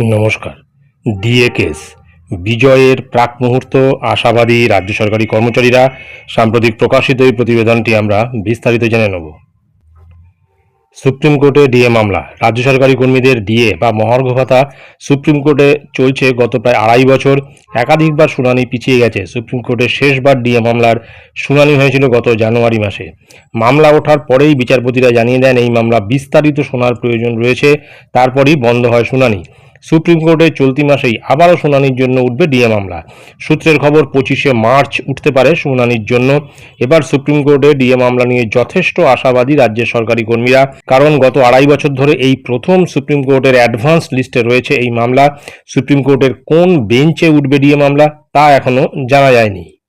নমস্কার। DA case, বিজয়ের প্রাক মুহূর্ত, আশাবাদী রাজ্য সরকারি কর্মচারীরা, সাম্প্রতিক প্রকাশিত এই প্রতিবেদনটি আমরা বিস্তারিত জেনে নেব। সুপ্রিম কোর্টে ডিএ মামলা, রাজ্য সরকারি কর্মীদের ডিএ বা মহার্ঘ ভাতা, সুপ্রিম কোর্টে চলছে গত প্রায় আড়াই বছর, একাধিকবার শুনানি পিছিয়ে গেছে। সুপ্রিম কোর্টে শেষবার ডিএ মামলার শুনানি হয়েছিল গত জানুয়ারি মাসে। মামলা ওঠার পরেই বিচারপতিরা জানিয়ে দেন, এই মামলা বিস্তারিত শোনার প্রয়োজন রয়েছে, তারপরই বন্ধ হয় শুনানি। সুপ্রিম কোর্টে চলতি মাসেই আবারও শুনানির জন্য উঠবে ডিএ মামলা সূত্রের খবর, পঁচিশে মার্চ উঠতে পারে শুনানির জন্য। এবার সুপ্রিম কোর্টে ডিএ মামলা নিয়ে যথেষ্ট আশাবাদী রাজ্যের সরকারি কর্মীরা। কারণ গত আড়াই বছর ধরে এই প্রথম সুপ্রিম কোর্টের অ্যাডভান্স লিস্টে রয়েছে এই মামলা। সুপ্রিম কোর্টের কোন বেঞ্চে উঠবে ডিএ মামলা তা এখনও জানা যায়নি।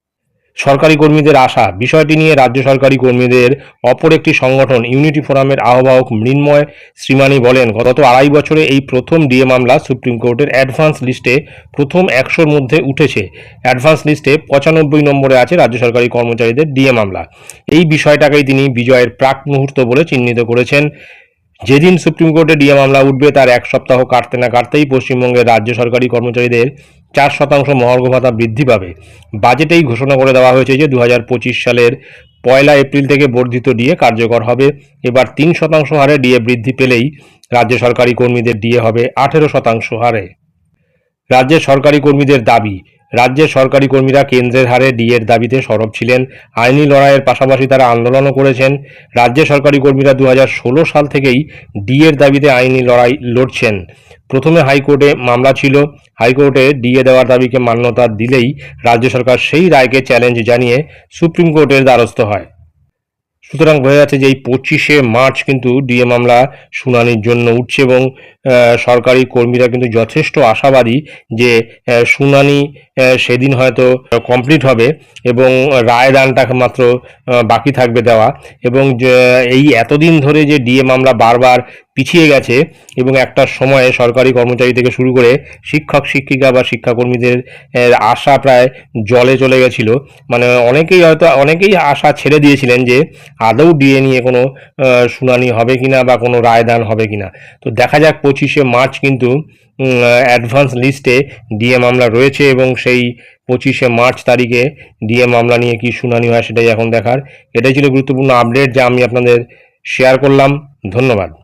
সরকারি কর্মীদের আশা। বিষয়টি নিয়ে রাজ্য সরকারি কর্মীদের অপর একটি সংগঠন ইউনিটি ফোরামের আহ্বায়ক মৃন্ময় শ্রীমানি বলেন, গত আড়াই বছরে এই প্রথম ডিএ মামলা সুপ্রিম কোর্টের অ্যাডভান্স লিস্টে প্রথম একশোর মধ্যে উঠেছে। অ্যাডভান্স লিস্টে পঁচানব্বই নম্বরে আছে রাজ্য সরকারি কর্মচারীদের ডিএ মামলা। এই বিষয়টাকেই তিনি বিজয়ের প্রাক মুহূর্ত বলে চিহ্নিত করেছেন। যেদিন সুপ্রিম কোর্টে ডিএ মামলা উঠবে, তার এক সপ্তাহ কাটতে না কাটতেই পশ্চিমবঙ্গের রাজ্য সরকারি কর্মচারীদের চার শতাংশ মহার্ঘ ভাতা বৃদ্ধি পাবে। বাজেটেই ঘোষণা করে দেওয়া হয়েছে যে দু হাজার পঁচিশ সালের পয়লা এপ্রিল থেকে বর্ধিত ডিএ কার্যকর হবে। এবার তিন শতাংশ হারে ডিএ বৃদ্ধি পেলেই রাজ্য সরকারি কর্মীদের ডিএ হবে আঠেরো শতাংশ হারে। রাজ্যের সরকারি কর্মীদের দাবি রাজ্যের সরকারি কর্মীরা কেন্দ্রের হারে ডিএর দাবিতে সরব ছিলেন। আইনি লড়াইয়ের পাশাপাশি তারা আন্দোলনও করেছেন। রাজ্য সরকারি কর্মীরা দু হাজার ষোলো সাল থেকেই ডিএর দাবিতে আইনি লড়াই লড়ছেন। প্রথমে হাইকোর্টে মামলা ছিল। হাইকোর্টে ডিএ দেওয়ার দাবিকে মান্যতা দিলেই রাজ্য সরকার সেই রায়কে চ্যালেঞ্জ জানিয়ে সুপ্রিম কোর্টের দ্বারস্থ হয়। সুতরাং বোঝা যাচ্ছে যে এই পঁচিশে মার্চ কিন্তু ডিএ মামলা শুনানির জন্য উঠছে এবং সরকারি কর্মীরা কিন্তু যথেষ্ট আশাবাদী যে শুনানি সেদিন হয়তো কমপ্লিট হবে এবং রায়দানটা মাত্র বাকি থাকবে দেওয়া। এবং এই এতদিন ধরে যে ডিএ মামলা বারবার পিছিয়ে গেছে এবং একটা সময়ে সরকারি কর্মচারী থেকে শুরু করে শিক্ষক, শিক্ষিকা বা শিক্ষাকর্মীদের আশা প্রায় জলে চলে গেছিল। মানে অনেকেই হয়তো, অনেকেই আশা ছেড়ে দিয়েছিলেন যে আদৌ ডিএ নিয়ে কোনো শুনানি হবে কিনা বা কোনো রায়দান হবে কিনা। তো দেখা যাক পঁচিশে মার্চ কিন্তু অ্যাডভান্স লিস্টে ডিএ মামলা রয়েছে এবং সেই পঁচিশে মার্চ তারিখে ডিএ মামলা নিয়ে কি শুনানি হয় সেটাই এখন দেখার। এটাই ছিল গুরুত্বপূর্ণ আপডেট যা আমি আপনাদের শেয়ার করলাম। ধন্যবাদ।